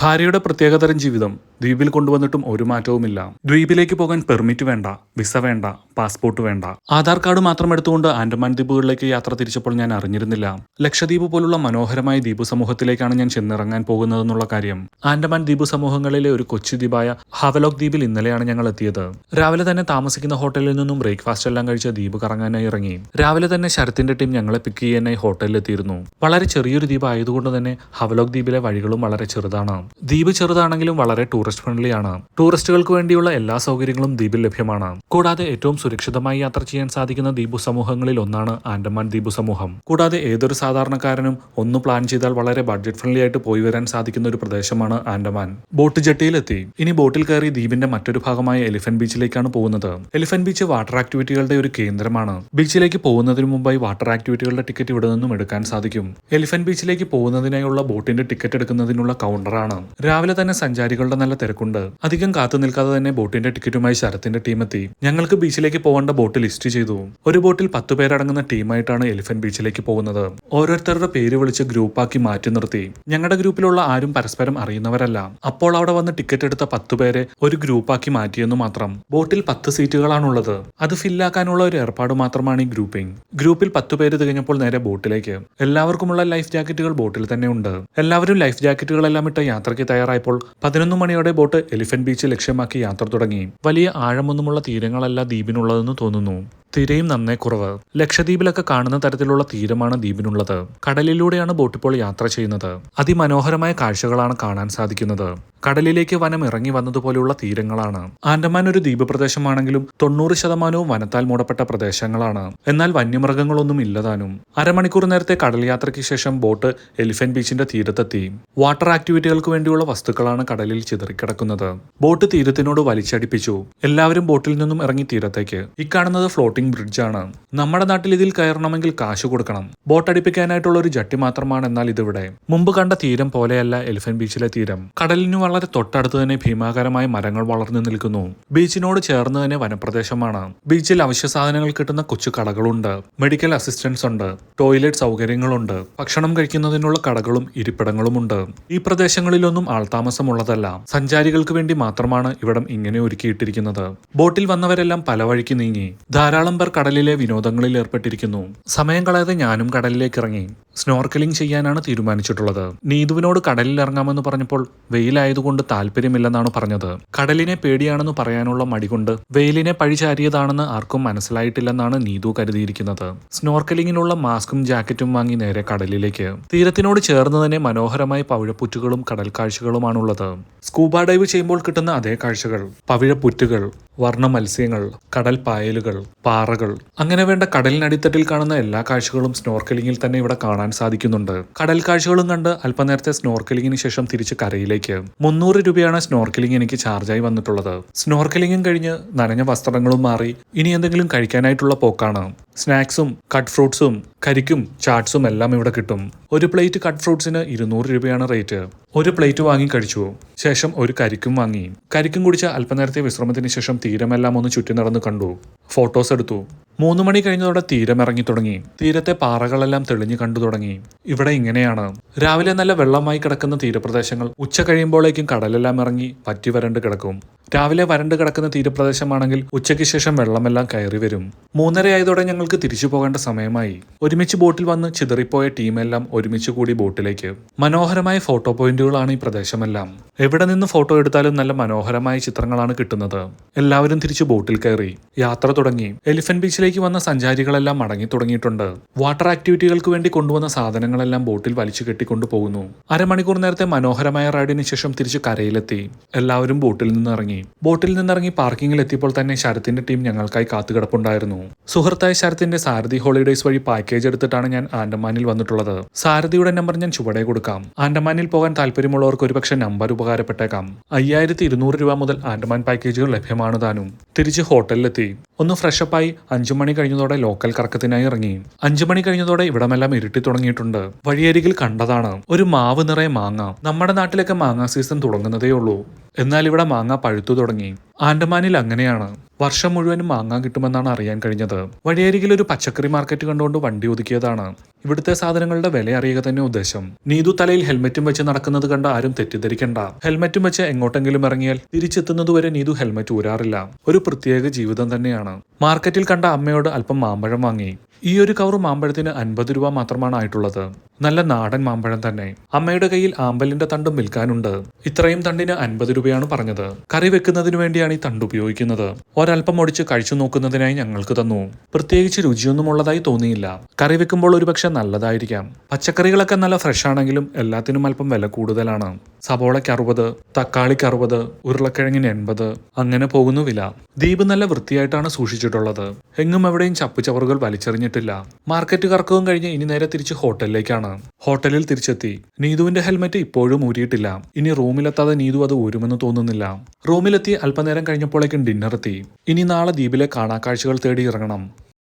ഭാര്യയുടെ പ്രത്യേകതരം ജീവിതം. ദ്വീപിൽ കൊണ്ടുവന്നിട്ടും ഒരു മാറ്റവുമില്ല. ദ്വീപിലേക്ക് പോകാൻ പെർമിറ്റ് വേണ്ട വിസ വേണ്ട പാസ്പോർട്ട് വേണ്ട. ആധാർ കാർഡ് മാത്രം എടുത്തുകൊണ്ട് ആൻഡമാൻ ദ്വീപുകളിലേക്ക് യാത്ര തിരിച്ചപ്പോൾ ഞാൻ അറിഞ്ഞിരുന്നില്ല. ലക്ഷദ്വീപ് പോലുള്ള മനോഹരമായ ദ്വീപ് സമൂഹത്തിലേക്കാണ് ഞാൻ ചെന്നിറങ്ങാൻ പോകുന്നതെന്നുള്ള കാര്യം. ആൻഡമാൻ ദ്വീപ് സമൂഹങ്ങളിലെ ഒരു കൊച്ചു ദ്വീപായ ഹവലോക് ദ്വീപിൽ ഇന്നലെയാണ് ഞങ്ങൾ എത്തിയത്. രാവിലെ തന്നെ താമസിക്കുന്ന ഹോട്ടലിൽ നിന്നും ബ്രേക്ക്ഫാസ്റ്റ് എല്ലാം കഴിച്ച ദ്വീപ് കറങ്ങാനായി ഇറങ്ങി. രാവിലെ തന്നെ ശരത്തിന്റെ ടീം ഞങ്ങളെ പിക്ക് ചെയ്യാനായി ഹോട്ടലിൽ എത്തിയിരുന്നു. വളരെ ചെറിയൊരു ദ്വീപ് ആയതുകൊണ്ട് തന്നെ ഹവലോക് ദ്വീപിലെ വഴികളും വളരെ ചെറുതാണ്. ദ്വീപ് ചെറുതാണെങ്കിലും വളരെ ടൂറിസ്റ്റ് ഫ്രണ്ട്ലിയാണ് ടൂറിസ്റ്റുകൾക്ക് വേണ്ടിയുള്ള എല്ലാ സൗകര്യങ്ങളും ദ്വീപിൽ ലഭ്യമാണ്. കൂടാതെ ഏറ്റവും സുരക്ഷിതമായി യാത്ര ചെയ്യാൻ സാധിക്കുന്ന ദ്വീപു സമൂഹങ്ങളിൽ ഒന്നാണ് ആൻഡമാൻ ദ്വീപു സമൂഹം. കൂടാതെ ഏതൊരു സാധാരണക്കാരനും ഒന്ന് പ്ലാൻ ചെയ്താൽ വളരെ ബഡ്ജറ്റ് ഫ്രണ്ട്ലി ആയിട്ട് പോയി വരാൻ സാധിക്കുന്ന ഒരു പ്രദേശമാണ് ആൻഡമാൻ. ബോട്ട് ജെട്ടിയിലെത്തി. ഇനി ബോട്ടിൽ കയറി ദ്വീപിന്റെ മറ്റൊരു ഭാഗമായ എലിഫന്റ് ബീച്ചിലേക്കാണ് പോകുന്നത്. എലിഫന്റ് ബീച്ച് വാട്ടർ ആക്ടിവിറ്റികളുടെ ഒരു കേന്ദ്രമാണ്. ബീച്ചിലേക്ക് പോകുന്നതിന് മുമ്പായി വാട്ടർ ആക്ടിവിറ്റികളുടെ ടിക്കറ്റ് ഇവിടെ നിന്നും എടുക്കാൻ സാധിക്കും. എലിഫന്റ് ബീച്ചിലേക്ക് പോകുന്നതിനായുള്ള ബോട്ടിന്റെ ടിക്കറ്റ് എടുക്കുന്നതിനുള്ള കൗണ്ടറാണ് രാവിലെ തന്നെ സഞ്ചാരികളുടെ നല്ല തിരക്കുണ്ട്. അധികം കാത്തു നിൽക്കാതെ തന്നെ ബോട്ടിന്റെ ടിക്കറ്റുമായി ശരത്തിന്റെ ടീം എത്തി. ഞങ്ങൾക്ക് ബീച്ചിലേക്ക് പോകേണ്ട ബോട്ട് ലിസ്റ്റ് ചെയ്തു. ഒരു ബോട്ടിൽ പത്ത് പേരടങ്ങുന്ന ടീമായിട്ടാണ് എലിഫന്റ് ബീച്ചിലേക്ക് പോകുന്നത്. ഓരോരുത്തരുടെ പേര് വിളിച്ച് ഗ്രൂപ്പാക്കി മാറ്റി നിർത്തി. ഞങ്ങളുടെ ഗ്രൂപ്പിലുള്ള ആരും പരസ്പരം അറിയുന്നവരല്ല. അപ്പോൾ അവിടെ വന്ന് ടിക്കറ്റ് എടുത്ത പത്ത് പേരെ ഒരു ഗ്രൂപ്പാക്കി മാറ്റിയെന്നു മാത്രം. ബോട്ടിൽ പത്ത് സീറ്റുകളാണുള്ളത്. അത് ഫില്ലാക്കാനുള്ള ഒരു ഏർപ്പാട് മാത്രമാണ് ഈ ഗ്രൂപ്പിംഗ്. ഗ്രൂപ്പിൽ പത്ത് പേര് തികഞ്ഞപ്പോൾ നേരെ ബോട്ടിലേക്ക്. എല്ലാവർക്കുമുള്ള ലൈഫ് ജാക്കറ്റുകൾ ബോട്ടിൽ തന്നെ ഉണ്ട്. എല്ലാവരും ലൈഫ് ജാക്കറ്റുകളെല്ലാം ഇട്ട് യാത്രയ്ക്ക് തയ്യാറായപ്പോൾ പതിനൊന്ന് മണിയോടെ ബോട്ട് എലിഫന്റ് ബീച്ച് ലക്ഷ്യമാക്കി യാത്ര തുടങ്ങി. വലിയ ആഴമൊന്നുമുള്ള തീരങ്ങളല്ല ദ്വീപിനുള്ളതെന്ന് തോന്നുന്നു. തിരയും നന്നേ കുറവ്. ലക്ഷദ്വീപിലൊക്കെ കാണുന്ന തരത്തിലുള്ള തീരമാണ് ദ്വീപിനുള്ളത്. കടലിലൂടെയാണ് ബോട്ട് ഇപ്പോൾ യാത്ര ചെയ്യുന്നത്. അതിമനോഹരമായ കാഴ്ചകളാണ് കാണാൻ സാധിക്കുന്നത്. കടലിലേക്ക് വനം ഇറങ്ങി വന്നതുപോലെയുള്ള തീരങ്ങളാണ്. ആൻഡമാൻ ഒരു ദ്വീപ് പ്രദേശമാണെങ്കിലും തൊണ്ണൂറ് ശതമാനവും വനത്താൽ മൂടപ്പെട്ട പ്രദേശങ്ങളാണ്. എന്നാൽ വന്യമൃഗങ്ങളൊന്നും ഇല്ലതാനും. അരമണിക്കൂർ നേരത്തെ കടൽ യാത്രയ്ക്ക് ശേഷം ബോട്ട് എലിഫന്റ് ബീച്ചിന്റെ തീരത്തെത്തി. വാട്ടർ ആക്ടിവിറ്റികൾക്ക് വേണ്ടിയുള്ള വസ്തുക്കളാണ് കടലിൽ ചിതറിക്കിടക്കുന്നത് ബോട്ട് തീരത്തിനോട് വലിച്ചടിപ്പിച്ചു. എല്ലാവരും ബോട്ടിൽ നിന്നും ഇറങ്ങി തീരത്തേക്ക്. ഇക്കാണുന്നത് ഫ്ലോട്ടിംഗ് ബ്രിഡ്ജാണ്. നമ്മുടെ നാട്ടിൽ ഇതിൽ കയറണമെങ്കിൽ കാശ് കൊടുക്കണം. ബോട്ട് അടിപ്പിക്കാനായിട്ടുള്ള ഒരു ജട്ടി മാത്രമാണ് എന്നാൽ ഇതിവിടെ. മുമ്പ് കണ്ട തീരം പോലെയല്ല എലിഫന്റ് ബീച്ചിലെ തീരം. കടലിന് വളരെ തൊട്ടടുത്ത് തന്നെ ഭീമാകരമായ മരങ്ങൾ വളർന്നു നിൽക്കുന്നു. ബീച്ചിനോട് ചേർന്ന് തന്നെ വനപ്രദേശമാണ്. ബീച്ചിൽ അവശ്യ സാധനങ്ങൾ കിട്ടുന്ന കൊച്ചു കടകളുണ്ട്. മെഡിക്കൽ അസിസ്റ്റൻസ് ഉണ്ട്. ടോയ്ലറ്റ് സൗകര്യങ്ങളുണ്ട്. ഭക്ഷണം കഴിക്കുന്നതിനുള്ള കടകളും ഇരിപ്പിടങ്ങളുമുണ്ട്. ഈ പ്രദേശങ്ങളിലൊന്നും ആൾതാമസമുള്ളതല്ല. സഞ്ചാരികൾക്ക് വേണ്ടി മാത്രമാണ് ഇവിടം ഇങ്ങനെ ഒരുക്കിയിട്ടിരിക്കുന്നത്. ബോട്ടിൽ വന്നവരെല്ലാം പല വഴിക്ക് നീങ്ങി. ധാരാളം പേർ കടലിലെ വിനോദങ്ങളിൽ ഏർപ്പെട്ടിരിക്കുന്നു. സമയം കളയാതെ ഞാനും കടലിലേക്ക് ഇറങ്ങി. സ്നോർക്കലിംഗ് ചെയ്യാനാണ് തീരുമാനിച്ചിട്ടുള്ളത്. നീതുവിനോട് കടലിൽ ഇറങ്ങാമെന്ന് പറഞ്ഞപ്പോൾ വെയിലായതുകൊണ്ട് താല്പര്യമില്ലെന്നാണ് പറഞ്ഞത്. കടലിനെ പേടിയാണെന്ന് പറയാനുള്ള മടികൊണ്ട് വെയിലിനെ പഴിചാരിയതാണെന്ന് ആർക്കും മനസ്സിലായിട്ടില്ലെന്നാണ് നീതു കരുതിയിരിക്കുന്നത്. സ്നോർക്കലിങ്ങിനുള്ള മാസ്കും ജാക്കറ്റും വാങ്ങി നേരെ കടലിലേക്ക്. തീരത്തിനോട് ചേർന്ന് തന്നെ മനോഹരമായ പവിഴപ്പുറ്റുകളും കടൽ കാഴ്ചകളുമാണുള്ളത് സ്കൂബ ഡൈവ് ചെയ്യുമ്പോൾ കിട്ടുന്ന അതേ കാഴ്ചകൾ. പവിഴപ്പുറ്റുകൾ വർണ മത്സ്യങ്ങൾ കടൽ പായലുകൾ പാറകൾ. അങ്ങനെ വേണ്ട കടലിനടിത്തട്ടിൽ കാണുന്ന എല്ലാ കാഴ്ചകളും സ്നോർക്കലിംഗിൽ തന്നെ ഇവിടെ കാണാൻ സാധിക്കുന്നുണ്ട്. കടൽ കാഴ്ചകളും കണ്ട് അല്പനേരത്തെ സ്നോർക്കലിംഗിന് ശേഷം തിരിച്ച് കരയിലേക്ക്. മുന്നൂറ് രൂപയാണ് സ്നോർക്കലിംഗ് എനിക്ക് ചാർജായി വന്നിട്ടുള്ളത്. സ്നോർക്കലിംഗും കഴിഞ്ഞ് നനഞ്ഞ വസ്ത്രങ്ങളും മാറി ഇനി എന്തെങ്കിലും കഴിക്കാനായിട്ടുള്ള പോക്കാണ്. സ്നാക്സും കട്ട് ഫ്രൂട്ട്സും കരിക്കും ചാട്സും എല്ലാം ഇവിടെ കിട്ടും. ഒരു പ്ലേറ്റ് കട്ട് ഫ്രൂട്ട്സിന് ഇരുന്നൂറ് രൂപയാണ് റേറ്റ്. ഒരു പ്ലേറ്റ് വാങ്ങി കഴിച്ചു. ശേഷം ഒരു കരിക്കും വാങ്ങി. കരിക്കും കുടിച്ച അല്പനേരത്തെ വിശ്രമത്തിന് ശേഷം തീരമെല്ലാം ഒന്ന് ചുറ്റി നടന്ന് കണ്ടു. ഫോട്ടോസ് എടുത്തു. മൂന്ന് മണി കഴിഞ്ഞതോടെ തീരം ഇറങ്ങി തുടങ്ങി. തീരത്തെ പാറകളെല്ലാം തെളിഞ്ഞു കണ്ടു തുടങ്ങി. ഇവിടെ ഇങ്ങനെയാണ്. രാവിലെ നല്ല വെള്ളമായി കിടക്കുന്ന തീരപ്രദേശങ്ങൾ ഉച്ച കഴിയുമ്പോഴേക്കും കടലെല്ലാം ഇറങ്ങി പറ്റി വരണ്ട് കിടക്കും. രാവിലെ വരണ്ട് കിടക്കുന്ന തീരപ്രദേശമാണെങ്കിൽ ഉച്ചയ്ക്ക് ശേഷം വെള്ളമെല്ലാം കയറി വരും. മൂന്നരയായതോടെ ഞങ്ങൾക്ക് തിരിച്ചു പോകേണ്ട സമയമായി. ഒരുമിച്ച് ബോട്ടിൽ വന്ന് ചിതറിപ്പോയ ടീമെല്ലാം ഒരുമിച്ച് കൂടി ബോട്ടിലേക്ക്. മനോഹരമായ ഫോട്ടോ പോയിന്റുകളാണ് ഈ പ്രദേശമെല്ലാം. എവിടെ നിന്ന് ഫോട്ടോ എടുത്താലും നല്ല മനോഹരമായ ചിത്രങ്ങളാണ് കിട്ടുന്നത്. എല്ലാവരും തിരിച്ചു ബോട്ടിൽ കയറി. യാത്ര തുടങ്ങി. എലിഫന്റ് ബീച്ചിലേക്ക് വന്ന സഞ്ചാരികളെല്ലാം മടങ്ങി തുടങ്ങിയിട്ടുണ്ട്. വാട്ടർ ആക്ടിവിറ്റികൾക്ക് വേണ്ടി കൊണ്ടുവന്ന സാധനങ്ങളെല്ലാം ബോട്ടിൽ വലിച്ചു കെട്ടിക്കൊണ്ടു പോകുന്നു. അരമണിക്കൂർ നേരത്തെ മനോഹരമായ റൈഡിന് ശേഷം തിരിച്ച് കരയിലെത്തി. എല്ലാവരും ബോട്ടിൽ നിന്നിറങ്ങി ബോട്ടിൽ നിന്നിറങ്ങി പാർക്കിങ്ങിൽ എത്തിയപ്പോൾ തന്നെ ശരത്തിന്റെ ടീം ഞങ്ങൾക്കായി കാത്തുകിടപ്പുണ്ടായിരുന്നു. സുഹൃത്തായ ശരത്തിന്റെ സാരഥി ഹോളിഡേയ്സ് വഴി പാക്കേജ് എടുത്തിട്ടാണ് ഞാൻ ആൻഡമാനിൽ വന്നിട്ടുള്ളത്. സാരഥിയുടെ നമ്പർ ഞാൻ ചുവടെ കൊടുക്കാം. ആൻഡമാനിൽ പോകാൻ താല്പര്യമുള്ളവർക്ക് ഒരുപക്ഷെ നമ്പർ ഉപകാരപ്പെട്ടേക്കാം. അയ്യായിരത്തി ഇരുന്നൂറ് രൂപ മുതൽ ആൻഡമാൻ പാക്കേജുകൾ ലഭ്യമാണ് താനും. തിരിച്ച് ഹോട്ടലിലെത്തി. ഒന്ന് ഫ്രഷപ്പായി അഞ്ചു മണി കഴിഞ്ഞതോടെ ലോക്കൽ കറക്കത്തിനായി ഇറങ്ങി. അഞ്ചു മണി കഴിഞ്ഞതോടെ ഇവിടമെല്ലാം ഇരുട്ടി തുടങ്ങിയിട്ടുണ്ട്. വഴിയരികിൽ കണ്ടതാണ്. ഒരു മാവ് നിറയെ മാങ്ങ. നമ്മുടെ നാട്ടിലൊക്കെ മാങ്ങ സീസൺ തുടങ്ങുന്നതേ ഉള്ളൂ എന്നാൽ ഇവിടെ മാങ്ങ പഴുത്തു തുടങ്ങി. ആൻഡമാനിൽ അങ്ങനെയാണ്. വർഷം മുഴുവനും വാങ്ങാൻ കിട്ടുമെന്നാണ് അറിയാൻ കഴിഞ്ഞത്. വഴിയരികിൽ ഒരു പച്ചക്കറി മാർക്കറ്റ് കണ്ടുകൊണ്ട് വണ്ടി ഒതുക്കിയതാണ്. ഇവിടുത്തെ സാധനങ്ങളുടെ വില അറിയുക തന്നെ ഉദ്ദേശം. നീതു തലയിൽ ഹെൽമെറ്റും വെച്ച് നടക്കുന്നത് കണ്ട് ആരും തെറ്റിദ്ധരിക്കണ്ട. ഹെൽമെറ്റും വെച്ച് എങ്ങോട്ടെങ്കിലും ഇറങ്ങിയാൽ തിരിച്ചെത്തുന്നതുവരെ നീതു ഹെൽമെറ്റ് ഊരാറില്ല. ഒരു പ്രത്യേക ജീവിതം തന്നെയാണ്. മാർക്കറ്റിൽ കണ്ട അമ്മയോട് അല്പം മാമ്പഴം വാങ്ങി. ഈ ഒരു കവർ മാമ്പഴത്തിന് അൻപത് രൂപ മാത്രമാണ് ആയിട്ടുള്ളത്. നല്ല നാടൻ മാമ്പഴം തന്നെ. അമ്മയുടെ കയ്യിൽ ആമ്പലിന്റെ തണ്ടും വിൽക്കാനുണ്ട്. ഇത്രയും തണ്ടിന് അൻപത് രൂപയാണ് പറഞ്ഞത്. കറി വെക്കുന്നതിന് വേണ്ടിയാണ് ഈ തണ്ട് ഉപയോഗിക്കുന്നത്. ഒരൽപ്പം ഒടിച്ച് കഴിച്ചു നോക്കുന്നതിനായി ഞങ്ങൾക്ക് തന്നു. പ്രത്യേകിച്ച് രുചിയൊന്നും ഉള്ളതായി തോന്നിയില്ല. കറി വെക്കുമ്പോൾ ഒരുപക്ഷെ നല്ലതായിരിക്കാം. പച്ചക്കറികളൊക്കെ നല്ല ഫ്രഷ് ആണെങ്കിലും എല്ലാത്തിനും അല്പം വില കൂടുതലാണ്. സബോളയ്ക്ക് അറുപത് തക്കാളിക്ക് അറുപത് ഉരുളക്കിഴങ്ങിന് എൺപത് അങ്ങനെ പോകുന്നു വില. ദ്വീപ് നല്ല വൃത്തിയായിട്ടാണ് സൂക്ഷിച്ചിട്ടുള്ളത്. എങ്ങും എവിടെയും ചപ്പുചവറുകൾ വലിച്ചെറിഞ്ഞിട്ടില്ല. മാർക്കറ്റ് കറക്കവും കഴിഞ്ഞ് ഇനി നേരെ തിരിച്ച് ഹോട്ടലിലേക്കാണ്. ഹോട്ടലിൽ തിരിച്ചെത്തി. നീതുവിന്റെ ഹെൽമെറ്റ് ഇപ്പോഴും ഊരിയിട്ടില്ല. ഇനി റൂമിലെത്താതെ നീതു അത് ഊരുമെന്ന് തോന്നുന്നില്ല. റൂമിലെത്തി അല്പനേരം കഴിഞ്ഞപ്പോഴേക്കും ഡിന്നർ എത്തി. ഇനി നാളെ ദ്വീപിലെ കാണാക്കാഴ്ചകൾ തേടി ഇറങ്ങണം.